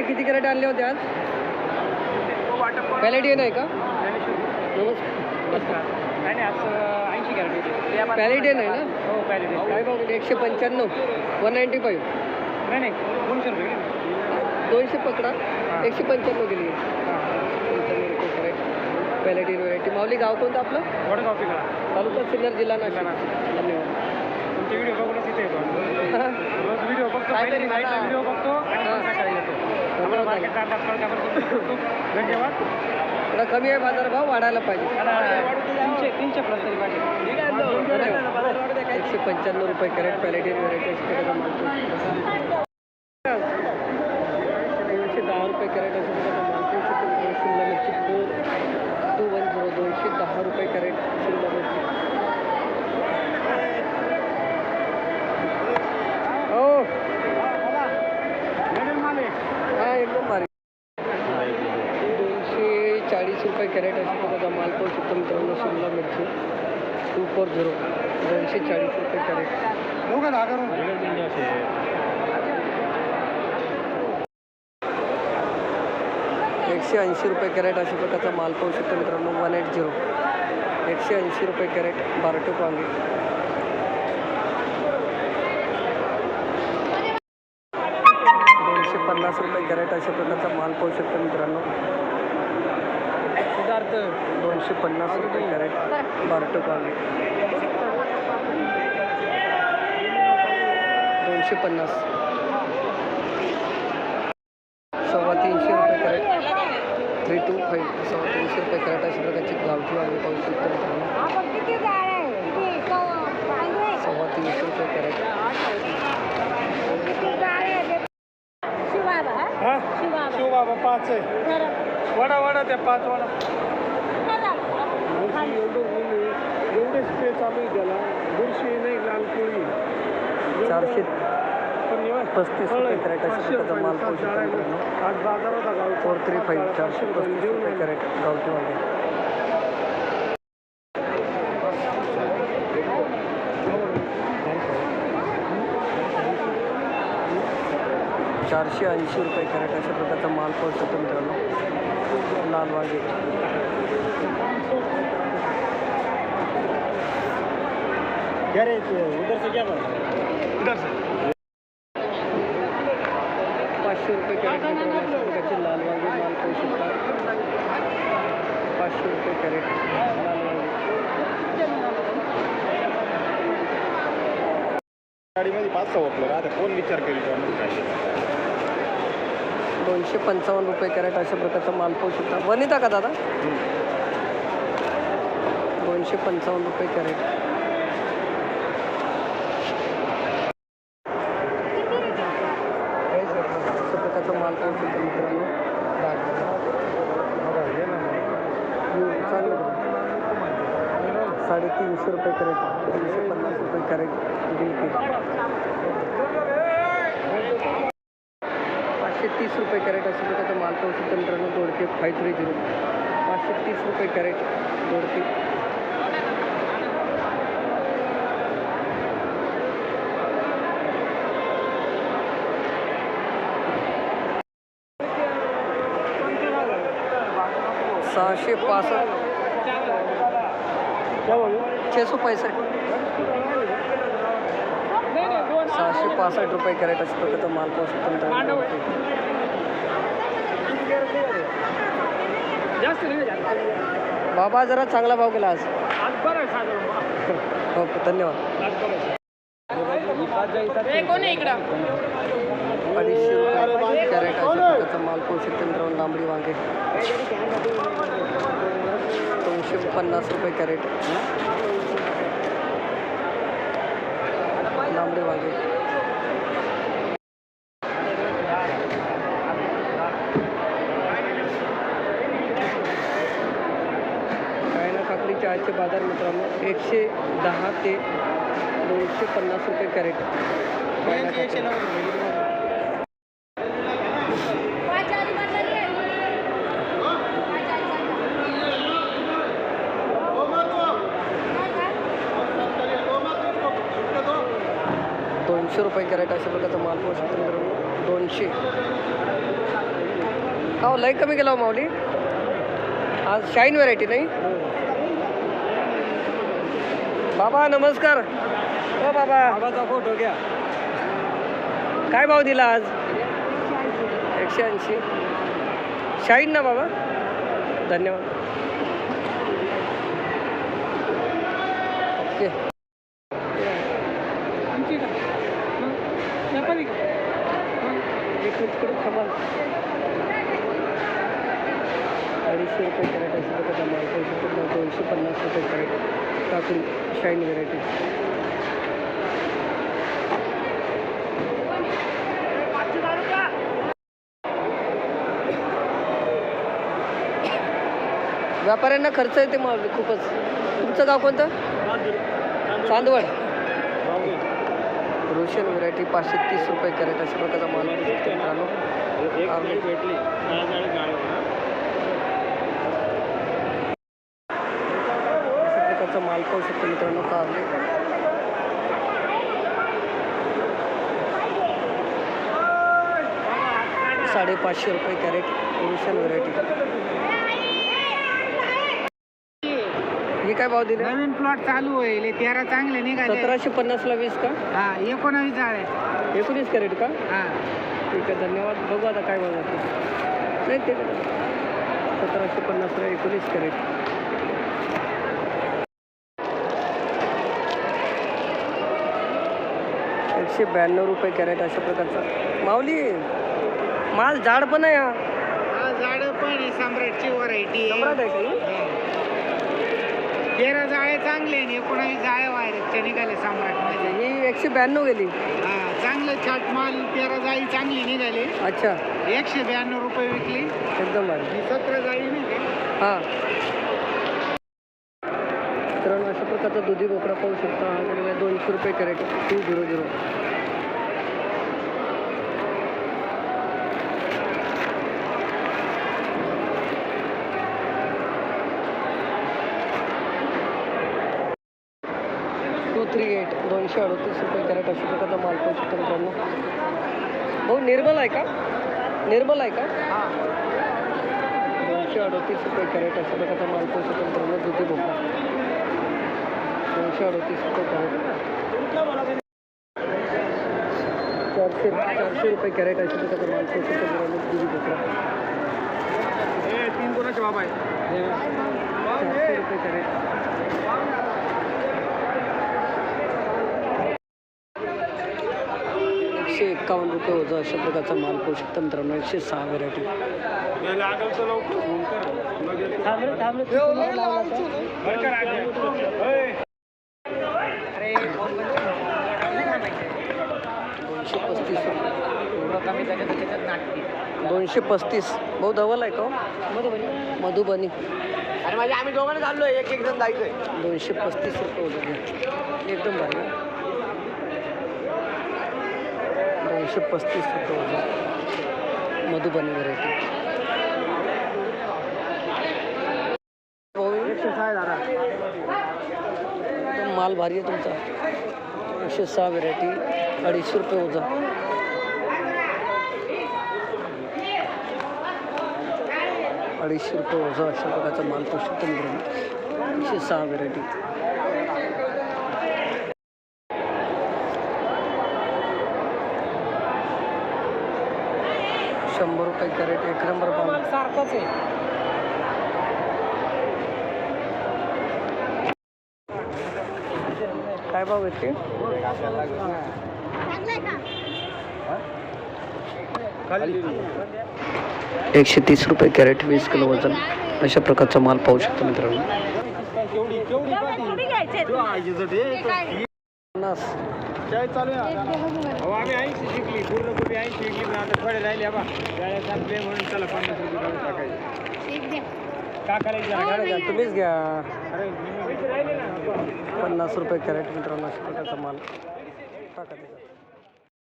माऊली किती कॅरेट आणले होते आज? पॅलेटियन आहे का? नमस्कार. नाही नाही आज ऐंशी कॅरेट होते. पॅलेटियन आहे ना? हो पॅलेट काय भाव एकशे पंच्याण्णव. वन नाईन्टी फाईव्ह नाही नाही दोनशे रुपये गेले. दोनशे पकडा. एकशे पंच्याण्णव गेली. कॅरेट. पॅलेटियन व्हरायटी माऊली गाव कोणतं आपलं? वडगाव पिकळा. तालुका सिन्नर जिल्हा नाशिक. धन्यवाद. तुमचे व्हिडिओ बघूनच इथे येतो व्हिडिओ बघतो तरी व्हिडिओ बघतो धन्यवाद. थोडा कमी आहे बाजारभाव वाढायला पाहिजे. तीनशे तीनशे प्लस तरी पाहिजे. एकशे पंच्याण्णव रुपये कॅरेट व्हरायटी दोनशे दहा रुपये कॅरेट असं प्रकारचा मालपूर चिकन शिमला मिरची फोर टू वन झिरो दोनशे दहा रुपये कॅरेट शिमला मिरची हो हा एकदम भारी दोनशे चाळीस रुपये कॅरेट अशा प्रकारचा माल पाहू शकतो मित्रांनो शिमला मिरची टू फोर झिरो दोनशे चाळीस रुपये कॅरेट एकशे ऐंशी रुपये कॅरेट अशा प्रकारचा माल पाहू शकतो मित्रांनो वन एट झिरो एकशे ऐंशी रुपये कॅरेट बारटोक वांगे दोनशे पन्नास रुपये कॅरेट अशा प्रकारचा माल पाहू शकतो मित्रांनो. सिद्धार्थ दोनशे पन्नास रुपये कॅरेट. बारटोक वांगे दोनशे पन्नास. सव्वा तीनशे रुपये कॅरेट. थ्री टू फाईव्ह सव्वा तीनशे रुपये कॅरेट अशा प्रकारचे गावठी वांगे पाहू शकतो सव्वा तीनशे रुपये कॅरेट. हा? हा शिवबाबा पाच आहे. वडा वडा त्या पाच वडा. एवढे स्प्रे चालू आहे त्याला. बुरशी नाही लाल कोळी चारशे पस्तीस रुपये कॅरेट माल आज बाजार होता गाव फोर थ्री फाईव्ह चारशे पस्तीस रुपये कॅरेट गावठी वांगे चारशे ऐंशी रुपये कॅरेट अशा प्रकारचा माल पाहू शकतो मित्रांनो. लाल वांगे. क्या रे उधर से क्या उधर से. पाचशे रुपये कॅरेट प्रकारचे लाल वांगे माल पाहू शकता पाचशे रुपये कॅरेट लाल वांगे. गाडीमध्ये पाच सहा वापलं आता कोण विचार काय दोनशे पंचावन्न रुपये कॅरेट अशा प्रकारचा माल पाहू शकता. वनिता का दादा? दोनशे पंचावन्न रुपये कॅरेट. अशा प्रकारचा माल पाहू शकता मित्रांनो. साडेतीनशे रुपये कॅरेट तीनशे पन्नास रुपये कॅरेट गिलकी तीस रुपये कॅरेट अशा प्रकारचा माल पाहू शकतो मित्रांनो, दोडके फाय थ्री झिरो. पाचशे तीस रुपये कॅरेट दोडके. सहाशे पासष्ट. छे सौ पैंसठ. सहाशे पासष्ट रुपये कॅरेट अशा प्रकारचा माल पाहू शकतो मित्रांनो. बाबा जरा चांगला भाव गेला आज. ओके धन्यवाद. अडीचशे रुपये कॅरेट प्रकारचा माल शकतो मित्रांनो लांबडी वांगे. दोनशे पन्नास रुपये कॅरेट. लांबडी वांगे. बाज़ार मित्रांनो, एकशे दहा ते दोनशे पन्नास रुपये कॅरेट? दोनशे रुपये कॅरेट अशा प्रकारचा माल पाहू शकतो दोनशे. हो लय कमी केला माऊली. आज शाईन व्हरायटी नाही? बाबा नमस्कार. हो बाबा. बाबाचा फोटो घ्या. काय भाव दिला आज? एकशे ऐंशी. शाईन ना बाबा? धन्यवाद. ओके. अडीचशे रुपये कॅरेट माल पाहू शकतो दोनशे पन्नास रुपये कॅरेट. टाकून शाईन व्हरायटी व्यापाऱ्यांना खर्च येते मग खूपच. तुमचं गाव कोणतं? चांदवड. रोशन व्हरायटी पाचशे तीस रुपये कॅरेट अशा प्रकारचा माल पाहू शकतो मित्रांनो आम्ही- भेटली अशा प्रकारचा माल पाहू शकतो मित्रांनो कारले साडेपाचशे रुपये कॅरेट रोशन व्हरायटी हे काय भाव दिले? नवीन प्लॉट चालू होईल तेरा चांगले निघाले. सतराशे पन्नासला वीस का? हा एकोणावीस झाले एकोणीस कॅरेट का? हा. ठीक आहे धन्यवाद. बघू आता काय भाव जातो नाही ते सतराशे पन्नासला एकोणीस कॅरेट. एकशे ब्याण्णव रुपये कॅरेट अशा प्रकारचा. माऊली माल जाड पण आहे हा. हा झाड पण आहे सम्राटची व्हरायटी सम्राट आहे का ही? तेरा जाळे चांगले आणि एकोणावीस जाळे व्हायरसचे निघाले सम्राटमध्ये ही एकशे ब्याण्णव गेली. हा चांगलं छाट माल तेरा जाळी चांगली निघाली. अच्छा. एकशे ब्याण्णव रुपये विकली. एकदम भारी. सतरा जाळी नाही? हां. मित्रांनो अशा प्रकारचा दुधी भोपळा पाहू शकता. हा गेलेला दोनशे रुपये carat. Two zero zero. Two three eight दोनशे अडतीस रुपये कॅरेट अशा प्रकारचा माल पाहू शकतो मित्रांनो. भाऊ निर्मल आहे का? निर्मल आहे का? दोनशे अडतीस रुपये कॅरेट अशा प्रकारचा माल पाहू शकतो मित्रांनो दुधी भोपळा. दोनशे अडतीस रुपये चारशे चारशे रुपये कॅरेट तीन कोणाचे बाबा आहे चारशे रुपये कॅरेट. एकशे एक्कावन्न रुपये होतं अशा प्रकारचा माल पाहू शकता मित्रांनो एकशे सहा व्हरायटी दोनशे पस्तीस. दोनशे पस्तीस. भाऊ धवल आहे का हो? मधुबनी. अरे माझ्या आम्ही दोघांना चाललोय. एक एक जण जायचंय. दोनशे पस्तीस रुपये एकदम भारी दोनशे पस्तीस रुपये मधुबनी व्हरायटी एकदम माल भारी आहे तुमचा. एकशे सहा व्हेरायटी अडीचशे रुपये ओझा अडीचशे रुपये ओझा अशा प्रकारचा माल पाहू शकतो एकशे सहा व्हेरायटी शंभर रुपये कॅरेट एक नंबर सारखाच आहे. काय भाव भेटते चांगलं आहे का एकशे तीस रुपये कॅरेट वीस किलो वजन. अशा प्रकारचा माल पाहू शकतो मित्रांनो. पन्नास. तुम्हीच घ्या. पन्नास रुपये कॅरेट मित्रांनो अशा प्रकारचा माल टाका